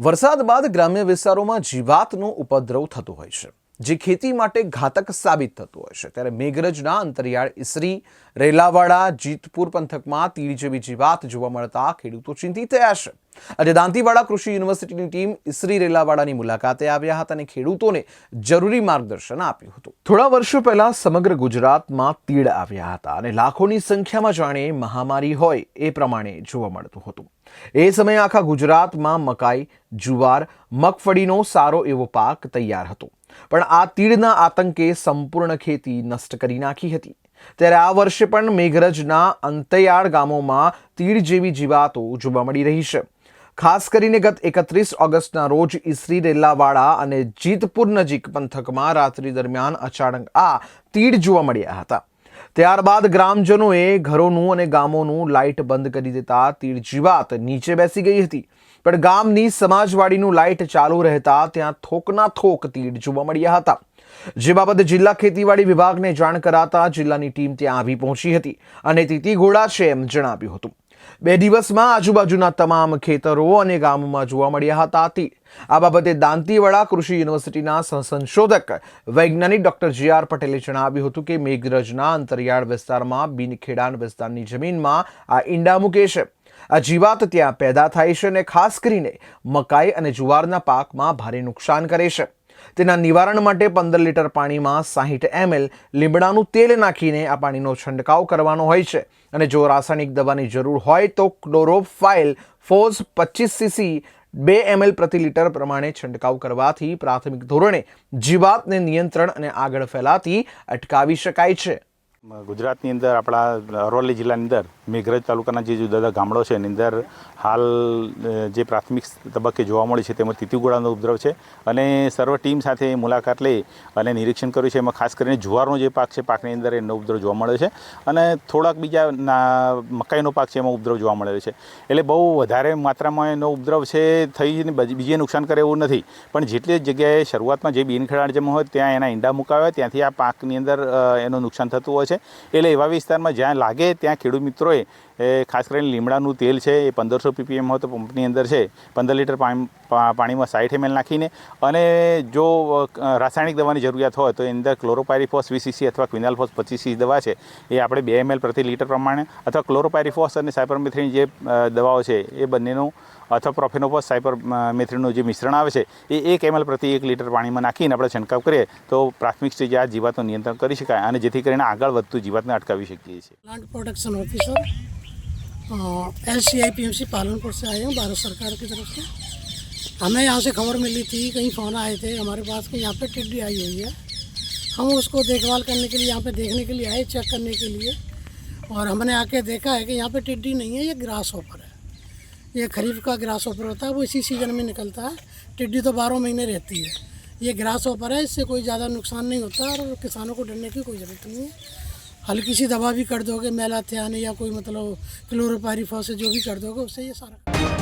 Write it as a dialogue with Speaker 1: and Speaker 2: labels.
Speaker 1: વરસાદ બાદ ગ્રામ્ય વિસ્તારોમાં જીવાતનો ઉપદ્રવ થતો હોય છે, જે ખેતી માટે ઘાતક સાબિત થતું હોય છે. ત્યારે મેઘરજના અંતરિયાળ ઈસરી, રેલાવાડા, જીતપુર પંથકમાં તીડ જેવી જીવાત જોવા મળતા ખેડૂતો ચિંતિત થયા છે. આજે દાંતીવાડા કૃષિ યુનિવર્સિટીની ટીમ ઈસરી રેલાવાડાની મુલાકાતે આવ્યા હતા અને ખેડૂતોને જરૂરી માર્ગદર્શન આપ્યું હતું. થોડા વર્ષો પહેલા સમગ્ર ગુજરાતમાં તીડ આવ્યા હતા અને લાખોની સંખ્યામાં જાણે મહામારી હોય એ પ્રમાણે જોવા મળતું હતું. એ સમયે આખા ગુજરાતમાં મકાઈ, જુવાર, મગફળીનો સારો એવો પાક તૈયાર હતો. પણ આ તીડના આતંકે સંપૂર્ણ ખેતી નષ્ટ કરી નાખી હતી. ત્યારે આ વર્ષે પણ મેઘરજના અંતયાળ ગામોમાં તીડ જેવી જીવાતો જોવા મળી રહી છે. ખાસ કરીને ગત એકત્રીસ ઓગસ્ટના રોજ ઈસરી રેલાવાડા અને જીતપુર નજીક પંથકમાં રાત્રિ દરમિયાન અચાનક આ તીડ જોવા મળ્યા હતા. ત્યારબાદ ગ્રામજનોએ ઘરોનું અને ગામોનું લાઇટ બંધ કરી દેતા તીડ જીવાત નીચે બેસી ગઈ હતી. પણ ગામની સમાજવાડીનું લાઇટ ચાલુ રહેતા ત્યાં થોકના થોક તીડ જોવા મળ્યા હતા. જે બાબતે જિલ્લા ખેતીવાડી વિભાગને જાણ કરાતા જિલ્લાની ટીમ ત્યાં આવી પહોંચી હતી અને તીતી ઘોડા છે એમ જણાવ્યું હતું. બે દિવસમાં આજુબાજુના તમામ ખેતરો અને ગામોમાં જોવા મળ્યા હતા આ બાબતે દાંતીવાડા કૃષિ યુનિવર્સિટીના સહસંશોધક વૈજ્ઞાનિક ડોક્ટર જી આર પટેલે જણાવ્યું હતું કે મેઘરજના અંતરિયાળ વિસ્તારમાં બિનખેડાણ વિસ્તારની જમીનમાં આ ઈંડા મૂકે છે. આ જીવાત ત્યાં પેદા થાય છે અને ખાસ કરીને મકાઈ અને જુવારના પાકમાં ભારે નુકસાન કરે છે. તેના નિવારણ માટે પંદર લીટર પાણીમાં સાહીઠ એમએલ લીમડાનું તેલ નાખીને આ પાણીનો છંટકાવ કરવાનો હોય છે. અને જો રાસાયણિક દવાની જરૂર હોય તો ક્લોરોફાઇલ ફોઝ પચીસ સીસી બે એમએલ પ્રતિ લીટર પ્રમાણે છંટકાવ કરવાથી પ્રાથમિક ધોરણે જીવાતને નિયંત્રણ અને આગળ ફેલાતી અટકાવી શકાય છે.
Speaker 2: ગુજરાતની અંદર આપણા અરવલ્લી જિલ્લાની અંદર મેઘરજ તાલુકાના જે જુદા જુદા ગામડો છે, એની અંદર હાલ જે પ્રાથમિક તબક્કે જોવા મળે છે તેમાં તીતીગોળાનો ઉપદ્રવ છે અને સર્વ ટીમ સાથે મુલાકાત લઈ અને નિરીક્ષણ કર્યું છે. એમાં ખાસ કરીને જુવારનો જે પાક છે, પાકની અંદર એનો ઉપદ્રવ જોવા મળે છે અને થોડાક બીજા મકાઈનો પાક છે, એમાં ઉપદ્રવ જોવા મળે છે. એટલે બહુ વધારે માત્રામાં એનો ઉપદ્રવ છે થઈને બીજે નુકસાન કરે એવું નથી. પણ જેટલી જગ્યાએ શરૂઆતમાં જે બિનખેડાણ જેમાં હોય ત્યાં એના ઈંડા મુકાવ્યા ત્યાંથી આ પાકની અંદર એનું નુકસાન થતું હોય છે. એટલે એવા વિસ્તારમાં જ્યાં લાગે ત્યાં ખેડૂત મિત્રોએ એ ખાસ કરીને લીમડાનું તેલ છે, એ પંદરસો પીપીએમ હોય તો પંપની અંદર છે, પંદર લીટર પાણીમાં સાઠ એમએલ નાખીને અને જો રાસાયણિક દવાની જરૂરિયાત હોય તો એની અંદર ક્લોરોપાયરીફોસ વીસીસી અથવા ક્વિનાલફોસ પચીસી દવા છે, એ આપણે બે એમએલ પ્રતિ લીટર પ્રમાણે અથવા ક્લોરોપાયરીફોસ અને સાયપરમેથ્રીન જે દવાઓ છે, એ બંનેનું અથવા પ્રોફેનોફોસ, સાયપરમેથ્રીનનું જે મિશ્રણ આવે છે, એ એક એમએલ પ્રતિ એક લીટર પાણીમાં નાખીને આપણે છંટકાવ કરીએ તો પ્રાથમિક સ્ટેજે આ જીવાતનું નિયંત્રણ કરી શકાય અને જેથી કરીને આગળ વધતું જીવાતને અટકાવી શકીએ છીએ.
Speaker 3: Plant protection officer L C I P M C Palanpur से आए हैं, भारत सरकार की तरफ़ से। हमें यहाँ से खबर मिली थी, कहीं फ़ोन आए थे हमारे पास कि यहाँ पे टिड्डी आई हुई है। हम उसको देखभाल करने के लिए, यहाँ पे देखने के लिए आए, चेक करने के लिए। और हमने आके देखा है कि यहाँ पे टिड्डी नहीं है, ये ग्रास ऑफ़र है। ये खरीफ का ग्रास ऑफ़र होता है, वो इसी सीज़न में निकलता है। टिड्डी तो बारह महीने रहती है। ये ग्रास ऑफ़र है, इससे कोई ज़्यादा नुकसान नहीं होता और किसानों को डरने की कोई ज़रूरत नहीं है। हल्की सी दवा भी कर दोगे मेलाथियान या कोई मतलब क्लोरोपायरीफॉस जो भी कर दोगे उससे ये सारा